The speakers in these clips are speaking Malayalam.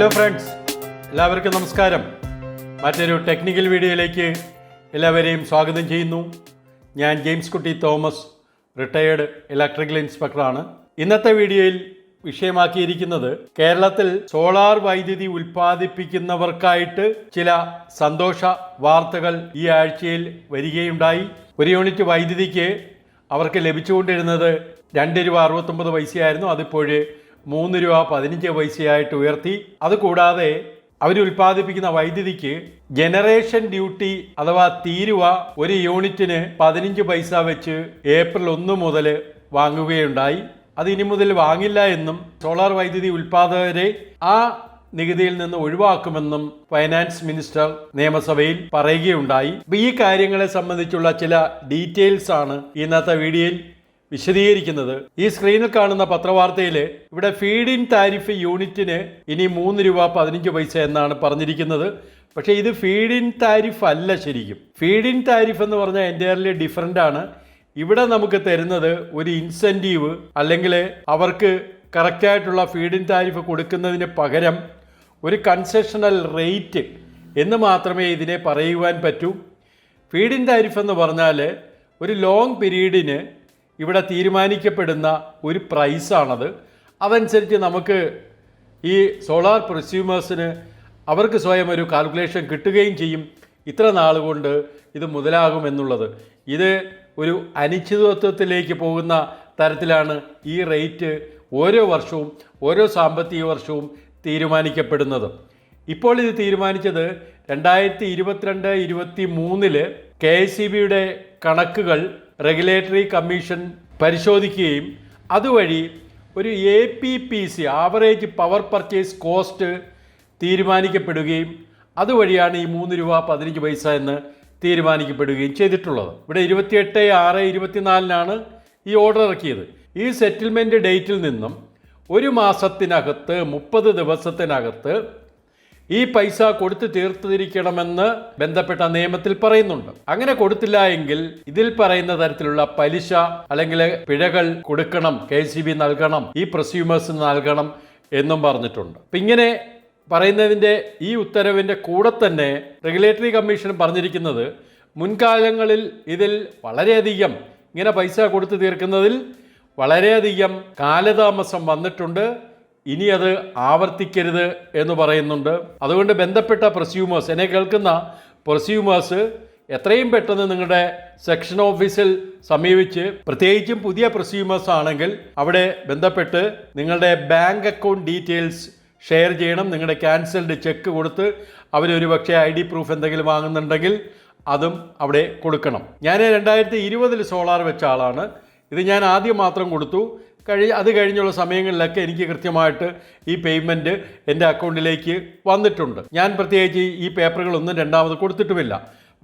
ഹലോ ഫ്രണ്ട്സ് എല്ലാവർക്കും നമസ്കാരം. മറ്റൊരു ടെക്നിക്കൽ വീഡിയോയിലേക്ക് എല്ലാവരെയും സ്വാഗതം ചെയ്യുന്നു. ഞാൻ ജെയിംസ് കുട്ടി തോമസ് റിട്ടയേർഡ് ഇലക്ട്രിക്കൽ ഇൻസ്പെക്ടറാണ് ഇന്നത്തെ വീഡിയോയിൽ വിഷയമാക്കിയിരിക്കുന്നത് കേരളത്തിൽ സോളാർ വൈദ്യുതി ഉൽപ്പാദിപ്പിക്കുന്നവർക്കായിട്ട് ചില സന്തോഷ വാർത്തകൾ ഈ ആഴ്ചയിൽ വരികയുണ്ടായി. ഒരു യൂണിറ്റ് വൈദ്യുതിക്ക് അവർക്ക് ലഭിച്ചുകൊണ്ടിരുന്നത് രണ്ട് രൂപ അറുപത്തൊമ്പത് പൈസയായിരുന്നു. അതിപ്പോൾ മൂന്ന് രൂപ പതിനഞ്ച് പൈസയായിട്ട് ഉയർത്തി. അതുകൂടാതെ അവർ ഉൽപ്പാദിപ്പിക്കുന്ന വൈദ്യുതിക്ക് ജനറേഷൻ ഡ്യൂട്ടി അഥവാ തീരുവ ഒരു യൂണിറ്റിന് പതിനഞ്ച് പൈസ വെച്ച് ഏപ്രിൽ ഒന്ന് മുതൽ വാങ്ങുകയുണ്ടായി. അത് ഇനി മുതൽ വാങ്ങില്ല എന്നും സോളാർ വൈദ്യുതി ഉൽപ്പാദകരെ ആ നികുതിയിൽ നിന്ന് ഒഴിവാക്കുമെന്നും ഫൈനാൻസ് മിനിസ്റ്റർ നിയമസഭയിൽ പറയുകയുണ്ടായി. ഈ കാര്യങ്ങളെ സംബന്ധിച്ചുള്ള ചില ഡീറ്റെയിൽസ് ആണ് ഇന്നത്തെ വീഡിയോയിൽ വിശദീകരിക്കുന്നത്. ഈ സ്ക്രീനിൽ കാണുന്ന പത്രവാർത്തയിൽ ഇവിടെ ഫീഡ് ഇൻ താരിഫ് യൂണിറ്റിന് ഇനി മൂന്ന് രൂപ പതിനഞ്ച് പൈസ എന്നാണ് പറഞ്ഞിരിക്കുന്നത്. പക്ഷേ ഇത് ഫീഡ് ഇൻ താരിഫ് അല്ല ശരിക്കും. ഫീഡ് ഇൻ താരിഫ് എന്ന് പറഞ്ഞാൽ എന്റെ ഡിഫറെന്റ് ആണ്. ഇവിടെ നമുക്ക് തരുന്നത് ഒരു ഇൻസെന്റീവ് അല്ലെങ്കിൽ അവർക്ക് കറക്റ്റായിട്ടുള്ള ഫീഡ് ഇൻ താരിഫ് കൊടുക്കുന്നതിന് പകരം ഒരു കൺസെഷണൽ റേറ്റ് എന്ന് മാത്രമേ ഇതിനെ പറയുവാൻ പറ്റൂ. ഫീഡ് ഇൻ താരിഫ് എന്ന് പറഞ്ഞാൽ ഒരു ലോങ് പീരീഡിന് ഇവിടെ തീരുമാനിക്കപ്പെടുന്ന ഒരു പ്രൈസാണത് അതനുസരിച്ച് നമുക്ക് ഈ സോളാർ പ്രൊസ്യൂമേഴ്സിന് അവർക്ക് സ്വയം ഒരു കാൽക്കുലേഷൻ കിട്ടുകയും ചെയ്യും. ഇത്ര നാൾ കൊണ്ട് ഇത് മുതലാകുമെന്നുള്ളത് ഇത് ഒരു അനിശ്ചിതത്വത്തിലേക്ക് പോകുന്ന തരത്തിലാണ് ഈ റേറ്റ് ഓരോ വർഷവും ഓരോ സാമ്പത്തിക വർഷവും തീരുമാനിക്കപ്പെടുന്നത്. ഇപ്പോൾ ഇത് തീരുമാനിച്ചത് രണ്ടായിരത്തി ഇരുപത്തിരണ്ട് ഇരുപത്തി മൂന്നിൽ കെ എസ് സി ബിയുടെ കണക്കുകൾ റെഗുലേറ്ററി കമ്മീഷൻ പരിശോധിക്കുകയും അതുവഴി ഒരു A P P C average power purchase cost തീരുമാനിക്കപ്പെടുകയും അതുവഴിയാണ് ഈ മൂന്ന് രൂപ പതിനഞ്ച് പൈസ എന്ന് തീരുമാനിക്കപ്പെടുകയും ചെയ്തിട്ടുള്ളത്. ഇവിടെ ഇരുപത്തിയെട്ട് ആറ് ഇരുപത്തിനാലിനാണ് ഈ ഓർഡർ ഇറക്കിയത്. ഈ സെറ്റിൽമെന്റ് ഡേറ്റിൽ നിന്നും ഒരു മാസത്തിനകത്ത് മുപ്പത് ദിവസത്തിനകത്ത് ഈ പൈസ കൊടുത്തു തീർത്തിരിക്കണമെന്ന് ബന്ധപ്പെട്ട നിയമത്തിൽ പറയുന്നുണ്ട്. അങ്ങനെ കൊടുത്തില്ല എങ്കിൽ ഇതിൽ പറയുന്ന തരത്തിലുള്ള പലിശ അല്ലെങ്കിൽ പിഴകൾ കൊടുക്കണം കെ സി ബി നൽകണം ഈ പ്രസ്യൂമേഴ്സിന് നൽകണം എന്നും പറഞ്ഞിട്ടുണ്ട്. അപ്പം ഇങ്ങനെ പറയുന്നതിന്റെ ഈ ഉത്തരവിന്റെ കൂടെ തന്നെ റെഗുലേറ്ററി കമ്മീഷൻ പറഞ്ഞിരിക്കുന്നത് മുൻകാലങ്ങളിൽ ഇതിൽ വളരെയധികം ഇങ്ങനെ പൈസ കൊടുത്തു തീർക്കുന്നതിൽ വളരെയധികം കാലതാമസം വന്നിട്ടുണ്ട്. ഇനി അത് ആവർത്തിക്കരുത് എന്ന് പറയുന്നുണ്ട്. അതുകൊണ്ട് ബന്ധപ്പെട്ട പ്രസ്യൂമേഴ്സ് എന്നെ കേൾക്കുന്ന പ്രസ്യൂമേഴ്സ് എത്രയും പെട്ടെന്ന് നിങ്ങളുടെ സെക്ഷൻ ഓഫീസിൽ സമീപിച്ച് പ്രത്യേകിച്ചും പുതിയ പ്രസ്യൂമേഴ്സ് ആണെങ്കിൽ അവിടെ ബന്ധപ്പെട്ട് നിങ്ങളുടെ ബാങ്ക് അക്കൗണ്ട് ഡീറ്റെയിൽസ് ഷെയർ ചെയ്യണം. നിങ്ങളുടെ ക്യാൻസൽഡ് ചെക്ക് കൊടുത്ത് അവരൊരു പക്ഷേ ഐ ഡി പ്രൂഫ് എന്തെങ്കിലും വാങ്ങുന്നുണ്ടെങ്കിൽ അതും അവിടെ കൊടുക്കണം. ഞാൻ രണ്ടായിരത്തി ഇരുപതിൽ സോളാർ വെച്ച ആളാണ്. ഇത് ഞാൻ ആദ്യം മാത്രം കൊടുത്തു. കഴി അത് കഴിഞ്ഞുള്ള സമയങ്ങളിലൊക്കെ എനിക്ക് കൃത്യമായിട്ട് ഈ പേയ്മെന്റ് എന്റെ അക്കൗണ്ടിലേക്ക് വന്നിട്ടുണ്ട്. ഞാൻ പ്രത്യേകിച്ച് ഈ പേപ്പറുകളൊന്നും രണ്ടാമത് കൊടുത്തിട്ടുമില്ല.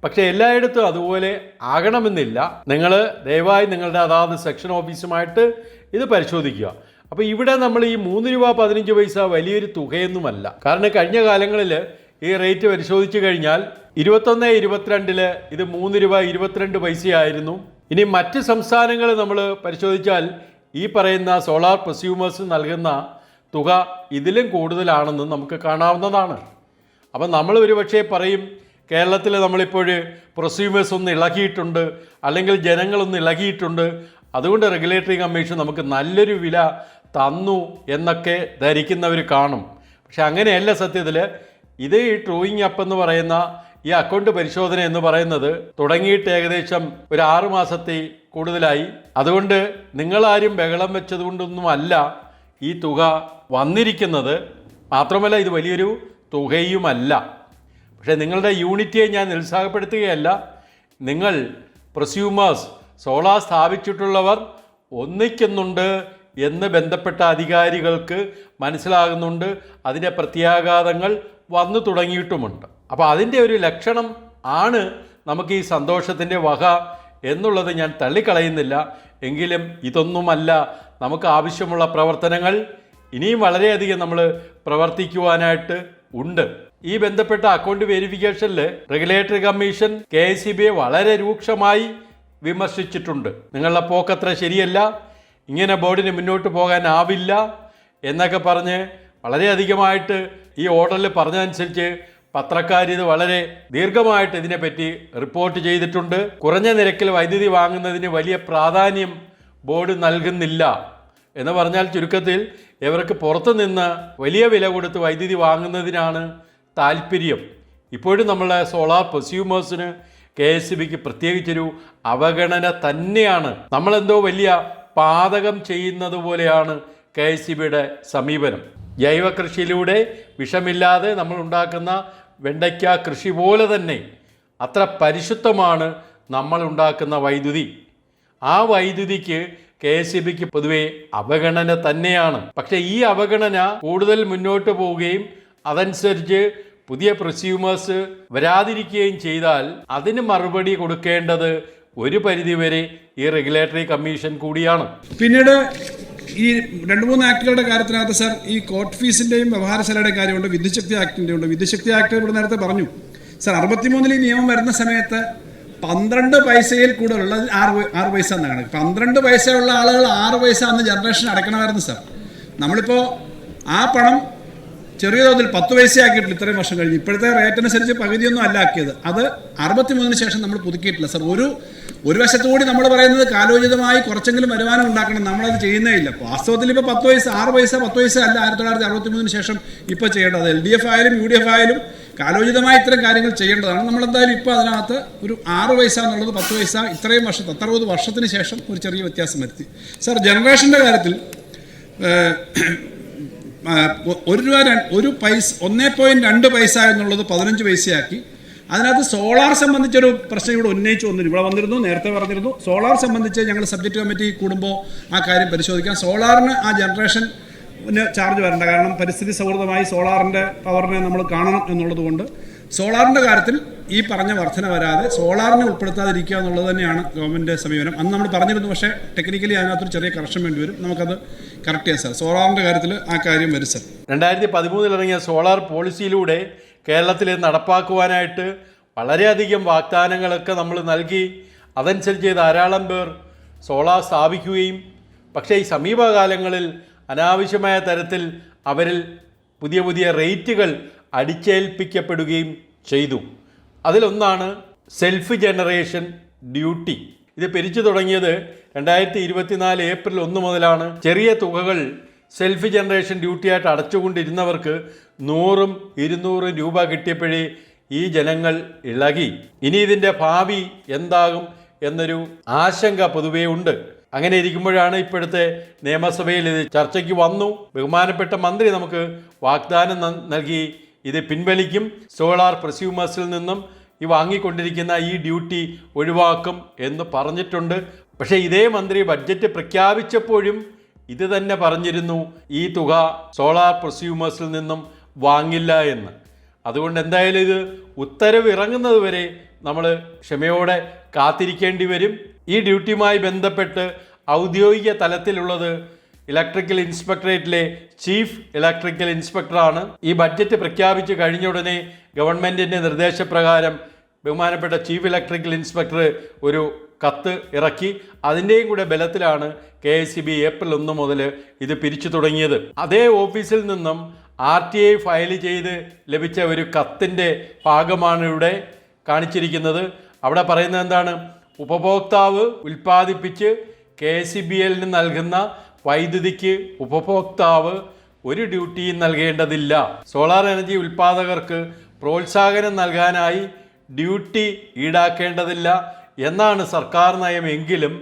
പക്ഷേ എല്ലായിടത്തും അതുപോലെ ആകണമെന്നില്ല. നിങ്ങൾ ദയവായി നിങ്ങളുടെ അതാത് സെക്ഷൻ ഓഫീസുമായിട്ട് ഇത് പരിശോധിക്കുക. അപ്പോൾ ഇവിടെ നമ്മൾ ഈ മൂന്ന് രൂപ പതിനഞ്ച് പൈസ വലിയൊരു തുകയൊന്നുമല്ല. കാരണം കഴിഞ്ഞ കാലങ്ങളിൽ ഈ റേറ്റ് പരിശോധിച്ച് കഴിഞ്ഞാൽ ഇരുപത്തൊന്ന് ഇരുപത്തിരണ്ടിൽ ഇത് മൂന്ന് രൂപ ഇരുപത്തിരണ്ട് പൈസയായിരുന്നു. ഇനി മറ്റ് സംസ്ഥാനങ്ങൾ നമ്മൾ പരിശോധിച്ചാൽ ഈ പറയുന്ന സോളാർ പ്രസ്യൂമേഴ്സ് നൽകുന്ന തുക ഇതിലും കൂടുതലാണെന്ന് നമുക്ക് കാണാവുന്നതാണ്. അപ്പം നമ്മൾ ഒരുപക്ഷെ പറയും കേരളത്തിൽ നമ്മളിപ്പോൾ പ്രൊസ്യൂമേഴ്സ് ഒന്ന് ഇളകിയിട്ടുണ്ട് അല്ലെങ്കിൽ ജനങ്ങളൊന്ന് ഇളകിയിട്ടുണ്ട് അതുകൊണ്ട് റെഗുലേറ്ററി കമ്മീഷൻ നമുക്ക് നല്ലൊരു വില തന്നു എന്നൊക്കെ ധരിക്കുന്നവർ കാണും. പക്ഷെ അങ്ങനെയല്ല സത്യത്തിൽ ഇത് ഈ ട്രൂയിങ് അപ്പ് എന്ന് പറയുന്ന ഈ അക്കൗണ്ട് പരിശോധന എന്ന് പറയുന്നത് തുടങ്ങിയിട്ട് ഏകദേശം ഒരു ആറു മാസത്തെ കൂടുതലായി. അതുകൊണ്ട് നിങ്ങളാരും ബഹളം വെച്ചതുകൊണ്ടൊന്നുമല്ല ഈ തുക വന്നിരിക്കുന്നത്. മാത്രമല്ല ഇത് വലിയൊരു തുകയുമല്ല. പക്ഷേ നിങ്ങളുടെ യൂണിറ്റിയെ ഞാൻ നിരുത്സാഹപ്പെടുത്തുകയല്ല. നിങ്ങൾ പ്രസ്യൂമേഴ്സ് സോളാർ സ്ഥാപിച്ചിട്ടുള്ളവർ ഒന്നിക്കുന്നുണ്ട് എന്ന് ബന്ധപ്പെട്ട അധികാരികൾക്ക് മനസ്സിലാകുന്നുണ്ട്. അതിന്റെ പ്രത്യാഘാതങ്ങൾ വന്നു തുടങ്ങിയിട്ടുമുണ്ട്. അപ്പോൾ അതിന്റെ ഒരു ലക്ഷണം ആണ് നമുക്ക് ഈ സന്തോഷത്തിന്റെ വക എന്നുള്ളത് ഞാൻ തള്ളിക്കളയുന്നില്ല. എങ്കിലും ഇതൊന്നുമല്ല നമുക്ക് ആവശ്യമുള്ള പ്രവർത്തനങ്ങൾ ഇനിയും വളരെയധികം നമ്മൾ പ്രവർത്തിക്കുവാനായിട്ട് ഉണ്ട്. ഈ ബന്ധപ്പെട്ട അക്കൗണ്ട് വെരിഫിക്കേഷനിൽ റെഗുലേറ്ററി കമ്മീഷൻ കെ എസ് വളരെ രൂക്ഷമായി വിമർശിച്ചിട്ടുണ്ട്. നിങ്ങളുടെ പോക്കത്ര ശരിയല്ല ഇങ്ങനെ ബോർഡിന് മുന്നോട്ട് പോകാനാവില്ല എന്നൊക്കെ പറഞ്ഞ് വളരെയധികമായിട്ട് ഈ ഓർഡറിൽ പറഞ്ഞതനുസരിച്ച് പത്രക്കാർ ഇത് വളരെ ദീർഘമായിട്ട് ഇതിനെപ്പറ്റി റിപ്പോർട്ട് ചെയ്തിട്ടുണ്ട്. കുറഞ്ഞ നിരക്കിൽ വൈദ്യുതി വാങ്ങുന്നതിന് വലിയ പ്രാധാന്യം ബോർഡ് നൽകുന്നില്ല. എന്ന് പറഞ്ഞാൽ ചുരുക്കത്തിൽ ഇവർക്ക് പുറത്തു നിന്ന് വലിയ വില കൊടുത്ത് വൈദ്യുതി വാങ്ങുന്നതിനാണ് താല്പര്യം. ഇപ്പോഴും നമ്മളെ സോളാർ പ്രൊസ്യൂമേഴ്സിന് കെ എസ് ബിക്ക് പ്രത്യേകിച്ചൊരു അവഗണന തന്നെയാണ്. നമ്മളെന്തോ വലിയ പാതകം ചെയ്യുന്നത് പോലെയാണ് കെ എസ് ബിയുടെ സമീപനം. ജൈവ കൃഷിയിലൂടെ വിഷമില്ലാതെ നമ്മൾ ഉണ്ടാക്കുന്ന വെണ്ടയ്ക്ക കൃഷി പോലെ തന്നെ അത്ര പരിശുദ്ധമാണ് നമ്മൾ ഉണ്ടാക്കുന്ന വൈദ്യുതി. ആ വൈദ്യുതിക്ക് കെ എസ് ഇ ബിക്ക് പൊതുവെ അവഗണന തന്നെയാണ്. പക്ഷേ ഈ അവഗണന കൂടുതൽ മുന്നോട്ട് പോവുകയും അതനുസരിച്ച് പുതിയ പ്രൊസ്യൂമേഴ്സ് വരാതിരിക്കുകയും ചെയ്താൽ അതിന് മറുപടി കൊടുക്കേണ്ടത് ഒരു പരിധിവരെ ഈ റെഗുലേറ്ററി കമ്മീഷൻ കൂടിയാണ്. പിന്നീട് ഈ രണ്ട് മൂന്ന് ആക്ടുകളുടെ കാര്യത്തിനകത്ത് സാർ ഈ കോർട്ട് ഫീസിന്റെയും വ്യവഹാരശാലയുടെ കാര്യമുണ്ട് വിദ്യുശക്തി ആക്ടിന്റെ ഉണ്ട് വിദ്യുശക്തി ആക്ട് ഇവിടെ നേരത്തെ പറഞ്ഞു. സാർ അറുപത്തിമൂന്നിൽ ഈ നിയമം വരുന്ന സമയത്ത് പന്ത്രണ്ട് പൈസയിൽ കൂടുതലുള്ള ആറ് ആറ് പൈസ എന്നാണ് പന്ത്രണ്ട് പൈസയുള്ള ആളുകൾ ആറ് പൈസ അന്ന് ജനറേഷൻ അടയ്ക്കണമായിരുന്നു സാർ. നമ്മളിപ്പോൾ ആ പണം ചെറിയ തോതിൽ പത്ത് പൈസ ആക്കിയിട്ടില്ല ഇത്രയും വർഷം കഴിഞ്ഞ്. ഇപ്പോഴത്തെ റേറ്റ് അനുസരിച്ച് പകുതിയൊന്നും അല്ല ആക്കിയത്. അത് അറുപത്തി മൂന്നിന് ശേഷം നമ്മൾ പുതുക്കിയിട്ടില്ല. സാർ ഒരു ഒരു വശത്തുകൂടി നമ്മൾ പറയുന്നത് കാലോചിതമായി കുറച്ചെങ്കിലും വരുമാനം ഉണ്ടാക്കണം. നമ്മളത് ചെയ്യുന്നേ ഇല്ല വാസ്തവത്തിൽ ഇപ്പോൾ പത്ത് പൈസ ആറ് പൈസ പത്ത് പൈസ അല്ല ആയിരത്തി തൊള്ളായിരത്തി അറുപത്തി മൂന്നിന് ശേഷം ഇപ്പോൾ ചെയ്യേണ്ടത്. എൽ ഡി എഫ് ആയാലും യു ഡി എഫ് ആയാലും കാലോചിതമായി ഇത്തരം കാര്യങ്ങൾ ചെയ്യേണ്ടതാണ്. നമ്മളെന്തായാലും ഇപ്പോൾ അതിനകത്ത് ഒരു ആറ് പൈസ എന്നുള്ളത് പത്ത് പൈസ ഇത്രയും വർഷത്തെ പത്തറുപത് വർഷത്തിന് ശേഷം ഒരു ചെറിയ വ്യത്യാസം വരുത്തി. സാർ ജനറേഷന്റെ കാര്യത്തിൽ ഒരു രൂപ ഒരു പൈസ ഒന്നേ പോയിന്റ് രണ്ട് പൈസ എന്നുള്ളത് പതിനഞ്ച് പൈസയാക്കി. അതിനകത്ത് സോളാർ സംബന്ധിച്ചൊരു പ്രശ്നം ഇവിടെ ഉന്നയിച്ചു വന്നിരുന്നു. ഇവിടെ വന്നിരുന്നു നേരത്തെ പറഞ്ഞിരുന്നു. സോളാർ സംബന്ധിച്ച് ഞങ്ങൾ സബ്ജക്റ്റ് കമ്മിറ്റി കൂടുമ്പോൾ ആ കാര്യം പരിശോധിക്കാം. സോളാറിന് ആ ജനറേഷൻ ചാർജ് വരണ്ട. കാരണം പരിസ്ഥിതി സൗഹൃദമായി സോളാറിന്റെ പവറിനെ നമ്മൾ കാണണം എന്നുള്ളത് കൊണ്ട് സോളാറിന്റെ കാര്യത്തിൽ ഈ പറഞ്ഞ വർധന വരാതെ സോളാറിനെ ഉൾപ്പെടുത്താതിരിക്കുക എന്നുള്ളത് തന്നെയാണ് ഗവൺമെന്റ് സമീപനം. അന്ന് നമ്മൾ പറഞ്ഞിരുന്നു പക്ഷേ ടെക്നിക്കലി അതിനകത്തൊരു ചെറിയ കറക്ഷൻ വേണ്ടി വരും. നമുക്കത് കറക്റ്റ് ചെയ്യാം സാർ സോളാറിന്റെ കാര്യത്തിൽ ആ കാര്യം വരും സാർ രണ്ടായിരത്തി പതിമൂന്നിൽ ഇറങ്ങിയ സോളാർ പോളിസിയിലൂടെ കേരളത്തിൽ നടപ്പാക്കുവാനായിട്ട് വളരെയധികം വാഗ്ദാനങ്ങളൊക്കെ നമ്മൾ നൽകി. അതനുസരിച്ച് ധാരാളം പേർ സോളാർ സ്ഥാപിക്കുകയും പക്ഷേ ഈ സമീപകാലങ്ങളിൽ അനാവശ്യമായ തരത്തിൽ അവരിൽ പുതിയ പുതിയ റേറ്റുകൾ അടിച്ചേൽപ്പിക്കപ്പെടുകയും ചെയ്തു. അതിലൊന്നാണ് സെൽഫ് ജനറേഷൻ ഡ്യൂട്ടി. ഇത് പിരിച്ചു തുടങ്ങിയത് രണ്ടായിരത്തി ഇരുപത്തിനാല് ഏപ്രിൽ ഒന്ന് മുതലാണ്. ചെറിയ തുകകൾ സെൽഫ് ജനറേഷൻ ഡ്യൂട്ടിയായിട്ട് അടച്ചുകൊണ്ടിരുന്നവർക്ക് നൂറും ഇരുന്നൂറും രൂപ കിട്ടിയപ്പോഴേ ഈ ജനങ്ങൾ ഇളകി. ഇനി ഇതിന്റെ ഭാവി എന്താകും എന്നൊരു ആശങ്ക പൊതുവേ ഉണ്ട്. അങ്ങനെ ഇരിക്കുമ്പോഴാണ് ഇപ്പോഴത്തെ നിയമസഭയിൽ ഇത് ചർച്ചയ്ക്ക് വന്നു. ബഹുമാനപ്പെട്ട മന്ത്രി നമുക്ക് വാഗ്ദാനം നൽകി ഇത് പിൻവലിക്കും. സോളാർ പ്രസ്യൂമേഴ്സിൽ നിന്നും ഈ വാങ്ങിക്കൊണ്ടിരിക്കുന്ന ഈ ഡ്യൂട്ടി ഒഴിവാക്കും എന്ന് പറഞ്ഞിട്ടുണ്ട്. പക്ഷേ ഇതേ മന്ത്രി ബഡ്ജറ്റ് പ്രഖ്യാപിച്ചപ്പോഴും ഇത് തന്നെ പറഞ്ഞിരുന്നു ഈ തുക സോളാർ പ്രസ്യൂമേഴ്സിൽ നിന്നും വാങ്ങില്ല എന്ന്. അതുകൊണ്ട് എന്തായാലും ഇത് ഉത്തരവ് ഇറങ്ങുന്നത് വരെ നമ്മൾ ക്ഷമയോടെ കാത്തിരിക്കേണ്ടി വരും. ഈ ഡ്യൂട്ടിയുമായി ബന്ധപ്പെട്ട് ഔദ്യോഗിക തലത്തിലുള്ളത് ഇലക്ട്രിക്കൽ ഇൻസ്പെക്ടറേറ്റിലെ ചീഫ് ഇലക്ട്രിക്കൽ ഇൻസ്പെക്ടറാണ്. ഈ ബഡ്ജറ്റ് പ്രഖ്യാപിച്ചു കഴിഞ്ഞ ഉടനെ ഗവൺമെന്റിന്റെ നിർദ്ദേശപ്രകാരം ബഹുമാനപ്പെട്ട ചീഫ് ഇലക്ട്രിക്കൽ ഇൻസ്പെക്ടർ ഒരു കത്ത് ഇറക്കി. അതിന്റെയും കൂടെ ബലത്തിലാണ് K S C B April ഒന്ന് മുതൽ ഇത് പിരിച്ചു തുടങ്ങിയത്. അതേ ഓഫീസിൽ നിന്നും ആർ ടി ഐ ഫയൽ ചെയ്ത് ലഭിച്ച ഒരു കത്തിന്റെ ഭാഗമാണ് ഇവിടെ കാണിച്ചിരിക്കുന്നത്. അവിടെ പറയുന്നത് എന്താണ്? ഉപഭോക്താവ് ഉൽപ്പാദിപ്പിച്ച് കെ സി ബി എല്ലിന് നൽകുന്ന വൈദ്യുതിക്ക് ഉപഭോക്താവ് ഒരു ഡ്യൂട്ടിയും നൽകേണ്ടതില്ല. സോളാർ എനർജി ഉൽപ്പാദകർക്ക് പ്രോത്സാഹനം നൽകാനായി ഡ്യൂട്ടി ഈടാക്കേണ്ടതില്ല എന്നാണ് സർക്കാർ നയമെങ്കിലും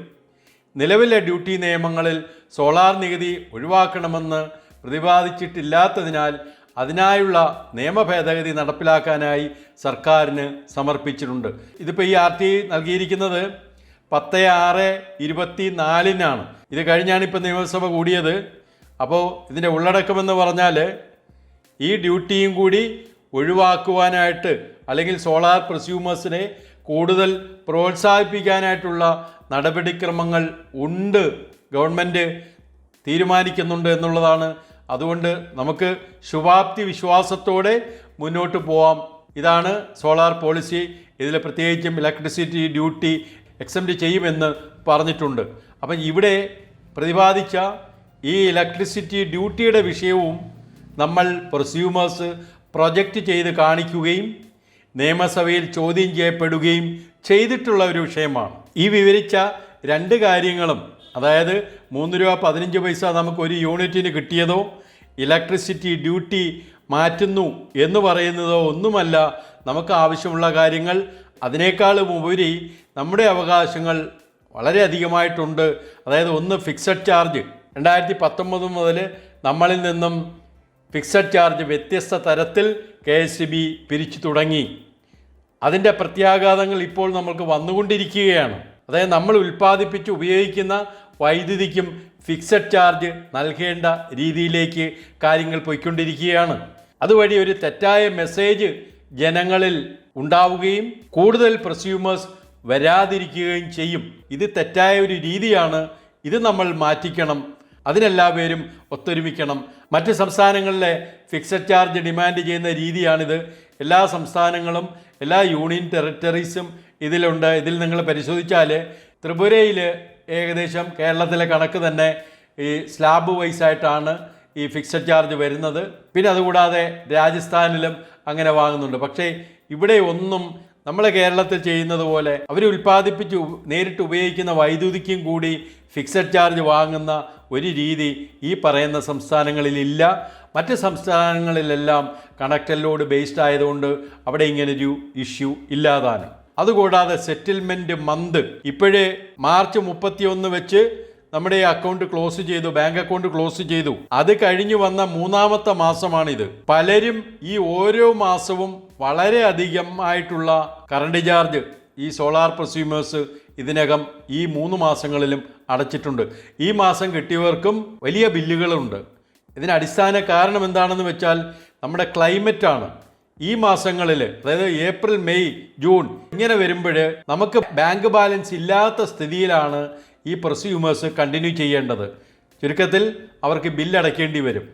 നിലവിലെ ഡ്യൂട്ടി നിയമങ്ങളിൽ സോളാർ നികുതി ഒഴിവാക്കണമെന്ന് പ്രതിപാദിച്ചിട്ടില്ലാത്തതിനാൽ അതിനായുള്ള നിയമ ഭേദഗതി നടപ്പിലാക്കാനായി സർക്കാരിന് സമർപ്പിച്ചിട്ടുണ്ട്. ഇതിപ്പോൾ ഈ ആർ ടി നൽകിയിരിക്കുന്നത് പത്ത് ആറ് ഇരുപത്തി നാലിനാണ് ഇത് കഴിഞ്ഞാണ് ഇപ്പോൾ നിയമസഭ കൂടിയത്. അപ്പോൾ ഇതിന്റെ ഉള്ളടക്കമെന്ന് പറഞ്ഞാൽ ഈ ഡ്യൂട്ടിയും കൂടി ഒഴിവാക്കുവാനായിട്ട് അല്ലെങ്കിൽ സോളാർ പ്രസ്യൂമേഴ്സിനെ കൂടുതൽ പ്രോത്സാഹിപ്പിക്കാനായിട്ടുള്ള നടപടിക്രമങ്ങൾ ഉണ്ട്. ഗവൺമെന്റ് തീരുമാനിക്കുന്നുണ്ട് എന്നുള്ളതാണ്. അതുകൊണ്ട് നമുക്ക് ശുഭാപ്തി വിശ്വാസത്തോടെ മുന്നോട്ട് പോവാം. ഇതാണ് സോളാർ പോളിസി. ഇതിൽ പ്രത്യേകിച്ചും ഇലക്ട്രിസിറ്റി ഡ്യൂട്ടി എക്സെപ്റ്റ് ചെയ്യുമെന്ന് പറഞ്ഞിട്ടുണ്ട്. അപ്പം ഇവിടെ പ്രതിപാദിച്ച ഈ ഇലക്ട്രിസിറ്റി ഡ്യൂട്ടിയുടെ വിഷയവും നമ്മൾ പ്രൊസ്യൂമേഴ്സ് പ്രൊജക്റ്റ് ചെയ്ത് കാണിക്കുകയും നിയമസഭയിൽ ചോദ്യം ചെയ്യപ്പെടുകയും ചെയ്തിട്ടുള്ള ഒരു വിഷയമാണ്. ഈ വിവരിച്ച രണ്ട് കാര്യങ്ങളും അതായത് മൂന്ന് രൂപ പതിനഞ്ച് പൈസ നമുക്ക് ഒരു യൂണിറ്റിന് കിട്ടിയതോ ഇലക്ട്രിസിറ്റി ഡ്യൂട്ടി മാറ്റുന്നു എന്ന് പറയുന്നതോ ഒന്നുമല്ല നമുക്ക് ആവശ്യമുള്ള കാര്യങ്ങൾ. അതിനേക്കാളും ഉപരി നമ്മുടെ അവകാശങ്ങൾ വളരെ അധികമായിട്ടുണ്ട് അതായത് ഒന്ന് ഫിക്സഡ് ചാർജ് രണ്ടായിരത്തി പത്തൊമ്പത് മുതൽ നമ്മളിൽ നിന്നും ഫിക്സഡ് ചാർജ് വ്യത്യസ്ത തരത്തിൽ കെ എസ് ബി പിരിച്ചു തുടങ്ങി. അതിന്റെ പ്രത്യാഘാതങ്ങൾ ഇപ്പോൾ നമ്മൾക്ക് വന്നുകൊണ്ടിരിക്കുകയാണ്. അതായത് നമ്മൾ ഉൽപ്പാദിപ്പിച്ച് ഉപയോഗിക്കുന്ന വൈദ്യുതിക്കും ഫിക്സഡ് ചാർജ് നൽകേണ്ട രീതിയിലേക്ക് കാര്യങ്ങൾ പോയിക്കൊണ്ടിരിക്കുകയാണ്. അതുവഴി ഒരു തെറ്റായ മെസ്സേജ് ജനങ്ങളിൽ ഉണ്ടാവുകയും കൂടുതൽ പ്രസ്യൂമേഴ്സ് വരാതിരിക്കുകയും ചെയ്യും. ഇത് തെറ്റായ ഒരു രീതിയാണ്. ഇത് നമ്മൾ മാറ്റിക്കണം. അതിനെല്ലാ പേരും ഒത്തൊരുമിക്കണം. മറ്റ് സംസ്ഥാനങ്ങളിലെ ഫിക്സഡ് ചാർജ് ഡിമാൻഡ് ചെയ്യുന്ന രീതിയാണിത്. എല്ലാ സംസ്ഥാനങ്ങളും എല്ലാ യൂണിയൻ ടെറിറ്ററീസും ഇതിലുണ്ട്. ഇതിൽ നിങ്ങൾ പരിശോധിച്ചാൽ ത്രിപുരയിൽ ഏകദേശം കേരളത്തിലെ കണക്ക് തന്നെ ഈ സ്ലാബ് വൈസ് ആയിട്ടാണ് ഈ ഫിക്സഡ് ചാർജ് വരുന്നത്. പിന്നെ അതുകൂടാതെ രാജസ്ഥാനിലും അങ്ങനെ വാങ്ങുന്നുണ്ട്. പക്ഷേ ഇവിടെ ഒന്നും നമ്മളെ കേരളത്തിൽ ചെയ്യുന്നത് പോലെ അവർ ഉൽപ്പാദിപ്പിച്ച് നേരിട്ട് ഉപയോഗിക്കുന്ന വൈദ്യുതിക്കും കൂടി ഫിക്സഡ് ചാർജ് വാങ്ങുന്ന ഒരു രീതി ഈ പറയുന്ന സംസ്ഥാനങ്ങളിലില്ല. മറ്റ് സംസ്ഥാനങ്ങളിലെല്ലാം കണക്റ്റഡ് ലോഡ് ബേസ്ഡ് ആയതുകൊണ്ട് അവിടെ ഇങ്ങനൊരു ഇഷ്യൂ ഇല്ലാതാണ്. അതുകൂടാതെ സെറ്റിൽമെന്റ് മന്ത് ഇപ്പോഴേ മാർച്ച് മുപ്പത്തിയൊന്ന് വെച്ച് നമ്മുടെ അക്കൗണ്ട് ക്ലോസ് ചെയ്തു ബാങ്ക് അക്കൗണ്ട് ക്ലോസ് ചെയ്തു. അത് കഴിഞ്ഞു വന്ന മൂന്നാമത്തെ മാസമാണിത്. പലരും ഈ ഓരോ മാസവും വളരെ അധികം ആയിട്ടുള്ള കറണ്ട് ചാർജ് ഈ സോളാർ പ്രസ്യൂമേഴ്സ് ഇതിനകം ഈ മൂന്ന് മാസങ്ങളിലും അടച്ചിട്ടുണ്ട്. ഈ മാസം കിട്ടിയവർക്കും വലിയ ബില്ലുകളുണ്ട്. ഇതിന് അടിസ്ഥാന കാരണം എന്താണെന്ന് വെച്ചാൽ നമ്മുടെ ക്ലൈമറ്റാണ് ഈ മാസങ്ങളിൽ അതായത് ഏപ്രിൽ മെയ് ജൂൺ ഇങ്ങനെ വരുമ്പോൾ നമുക്ക് ബാങ്ക് ബാലൻസ് ഇല്ലാത്ത സ്ഥിതിയിലാണ് ഈ പ്രൊസ്യൂമേഴ്സ് കണ്ടിന്യൂ ചെയ്യേണ്ടത്. ചുരുക്കത്തിൽ അവർക്ക് ബില്ലടയ്ക്കേണ്ടി വരും.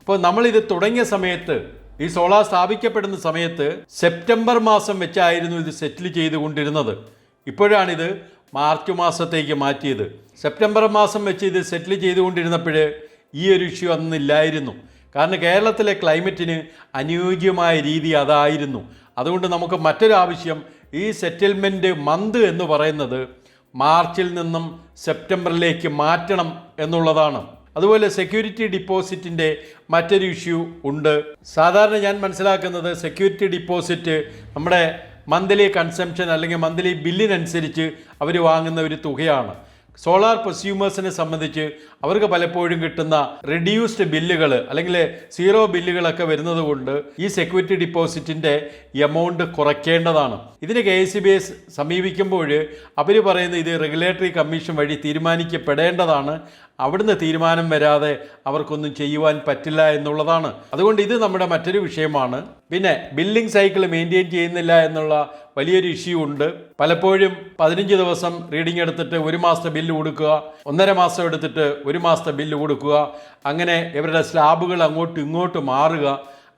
അപ്പോൾ നമ്മളിത് തുടങ്ങിയ സമയത്ത് ഈ സോളാർ സ്ഥാപിക്കപ്പെടുന്ന സമയത്ത് സെപ്റ്റംബർ മാസം വെച്ചായിരുന്നു ഇത് സെറ്റിൽ ചെയ്തുകൊണ്ടിരുന്നത്. ഇപ്പോഴാണിത് മാർച്ച് മാസത്തേക്ക് മാറ്റിയത്. സെപ്റ്റംബർ മാസം വെച്ച് ഇത് സെറ്റിൽ ചെയ്തുകൊണ്ടിരുന്നപ്പോൾ ഈ ഒരു ഇഷ്യൂ അന്നില്ലായിരുന്നു. കാരണം കേരളത്തിലെ ക്ലൈമറ്റിന് അനുയോജ്യമായ രീതി അതായിരുന്നു. അതുകൊണ്ട് നമുക്ക് മറ്റൊരാവശ്യം ഈ സെറ്റിൽമെന്റ് മന്ത് എന്ന് പറയുന്നത് മാർച്ചിൽ നിന്നും സെപ്റ്റംബറിലേക്ക് മാറ്റണം എന്നുള്ളതാണ്. അതുപോലെ സെക്യൂരിറ്റി ഡിപ്പോസിറ്റിന്റെ മറ്റൊരു ഇഷ്യൂ ഉണ്ട്. സാധാരണ ഞാൻ മനസ്സിലാക്കുന്നത് സെക്യൂരിറ്റി ഡിപ്പോസിറ്റ് നമ്മുടെ മന്ത്ലി കൺസംഷൻ അല്ലെങ്കിൽ മന്ത്ലി ബില്ലിനനുസരിച്ച് അവർ വാങ്ങുന്ന ഒരു തുകയാണ്. സോളാർ പ്രൊസ്യൂമേഴ്സിനെ സംബന്ധിച്ച് അവർക്ക് പലപ്പോഴും കിട്ടുന്ന റിഡ്യൂസ്ഡ് ബില്ലുകൾ അല്ലെങ്കിൽ സീറോ ബില്ലുകളൊക്കെ വരുന്നത് കൊണ്ട് ഈ സെക്യൂരിറ്റി ഡിപ്പോസിറ്റിന്റെ എമൗണ്ട് കുറയ്ക്കേണ്ടതാണ്. ഇതിന് കെ എസ് ബി സമീപിക്കുമ്പോൾ അവർ പറയുന്നത് ഇത് റെഗുലേറ്ററി കമ്മീഷൻ വഴി തീരുമാനിക്കപ്പെടേണ്ടതാണ്. അവിടുന്ന് തീരുമാനം വരാതെ അവർക്കൊന്നും ചെയ്യുവാൻ പറ്റില്ല എന്നുള്ളതാണ്. അതുകൊണ്ട് ഇത് നമ്മുടെ മറ്റൊരു വിഷയമാണ്. പിന്നെ ബില്ലിംഗ് സൈക്കിൾ മെയിന്റെയിൻ ചെയ്യുന്നില്ല എന്നുള്ള വലിയൊരു ഇഷ്യൂ ഉണ്ട്. പലപ്പോഴും പതിനഞ്ച് ദിവസം റീഡിംഗ് എടുത്തിട്ട് ഒരു മാസത്തെ ബില്ല് കൊടുക്കുക ഒന്നര മാസം എടുത്തിട്ട് ഒരു മാസത്തെ ബില്ല് കൊടുക്കുക അങ്ങനെ ഇവരുടെ സ്ലാബുകൾ അങ്ങോട്ടും ഇങ്ങോട്ടും മാറുക.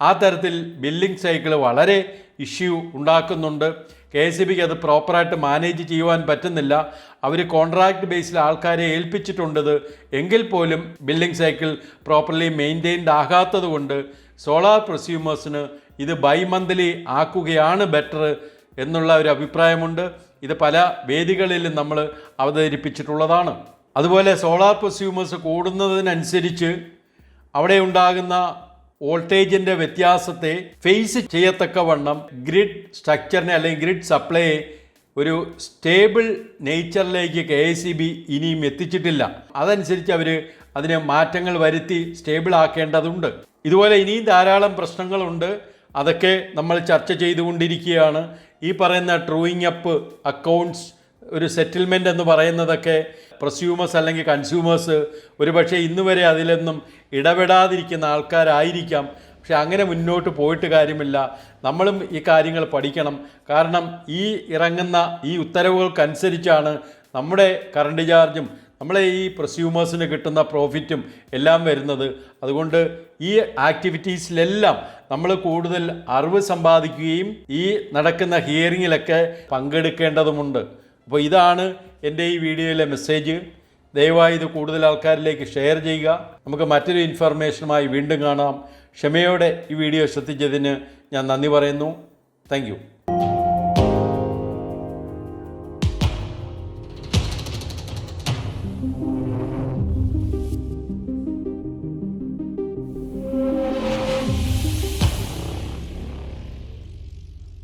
ആ തരത്തിൽ ബില്ലിംഗ് സൈക്കിൾ വളരെ ഇഷ്യൂ ഉണ്ടാക്കുന്നുണ്ട്. കെ എസ് സി ബിക്ക് അത് പ്രോപ്പറായിട്ട് മാനേജ് ചെയ്യുവാൻ പറ്റുന്നില്ല. അവർ കോൺട്രാക്ട് ബേസിൽ ആൾക്കാരെ ഏൽപ്പിച്ചിട്ടുണ്ടത് എങ്കിൽ പോലും ബില്ലിംഗ് സൈക്കിൾ പ്രോപ്പർലി മെയിന്റെയിൻഡ് ആകാത്തത് കൊണ്ട് സോളാർ പ്രൊസ്യൂമേഴ്സിന് ഇത് ബൈ മന്ത്ലി ആക്കുകയാണ് ബെറ്റർ എന്നുള്ള ഒരു അഭിപ്രായമുണ്ട്. ഇത് പല വേദികളിലും നമ്മൾ അവതരിപ്പിച്ചിട്ടുള്ളതാണ്. അതുപോലെ സോളാർ പ്രൊസ്യൂമേഴ്സ് കൂടുന്നതിനനുസരിച്ച് അവിടെ ഉണ്ടാകുന്ന വോൾട്ടേജിന്റെ വ്യത്യാസത്തെ ഫേസ് ചെയ്യത്തക്കവണ്ണം ഗ്രിഡ് സ്ട്രക്ചറിനെ അല്ലെങ്കിൽ ഗ്രിഡ് സപ്ലൈയെ ഒരു സ്റ്റേബിൾ നേച്ചറിലേക്ക് കെ എസ് സി ബി ഇനിയും എത്തിച്ചിട്ടില്ല. അതനുസരിച്ച് അവർ അതിന് മാറ്റങ്ങൾ വരുത്തി സ്റ്റേബിൾ ആക്കേണ്ടതുണ്ട്. ഇതുപോലെ ഇനിയും ധാരാളം പ്രശ്നങ്ങളുണ്ട്. അതൊക്കെ നമ്മൾ ചർച്ച ചെയ്തുകൊണ്ടിരിക്കുകയാണ്. ഈ പറയുന്ന ട്രൂയിങ് അപ്പ് അക്കൗണ്ട്സ് ഒരു സെറ്റിൽമെന്റ് എന്ന് പറയുന്നതൊക്കെ പ്രസ്യൂമേഴ്സ് അല്ലെങ്കിൽ കൺസ്യൂമേഴ്സ് ഒരുപക്ഷെ ഇന്ന് വരെ അതിലൊന്നും ഇടപെടാതിരിക്കുന്ന ആൾക്കാരായിരിക്കാം. പക്ഷെ അങ്ങനെ മുന്നോട്ട് പോയിട്ട് കാര്യമില്ല. നമ്മളും ഈ കാര്യങ്ങൾ പഠിക്കണം. കാരണം ഈ ഇറങ്ങുന്ന ഈ ഉത്തരവുകൾക്കനുസരിച്ചാണ് നമ്മുടെ കറണ്ട് ചാർജും നമ്മളെ ഈ പ്രസ്യൂമേഴ്സിന് കിട്ടുന്ന പ്രോഫിറ്റും എല്ലാം വരുന്നത്. അതുകൊണ്ട് ഈ ആക്ടിവിറ്റീസിലെല്ലാം നമ്മൾ കൂടുതൽ അറിവ് സമ്പാദിക്കുകയും ഈ നടക്കുന്ന ഹിയറിങ്ങിലൊക്കെ പങ്കെടുക്കേണ്ടതുമുണ്ട്. അപ്പോൾ ഇതാണ് എന്റെ ഈ വീഡിയോയിലെ മെസ്സേജ്. ദയവായി ഇത് കൂടുതൽ ആൾക്കാരിലേക്ക് ഷെയർ ചെയ്യുക. നമുക്ക് മറ്റൊരു ഇൻഫർമേഷനുമായി വീണ്ടും കാണാം. ക്ഷമയോടെ ഈ വീഡിയോ ശ്രദ്ധിച്ചതിന് ഞാൻ നന്ദി പറയുന്നു. താങ്ക്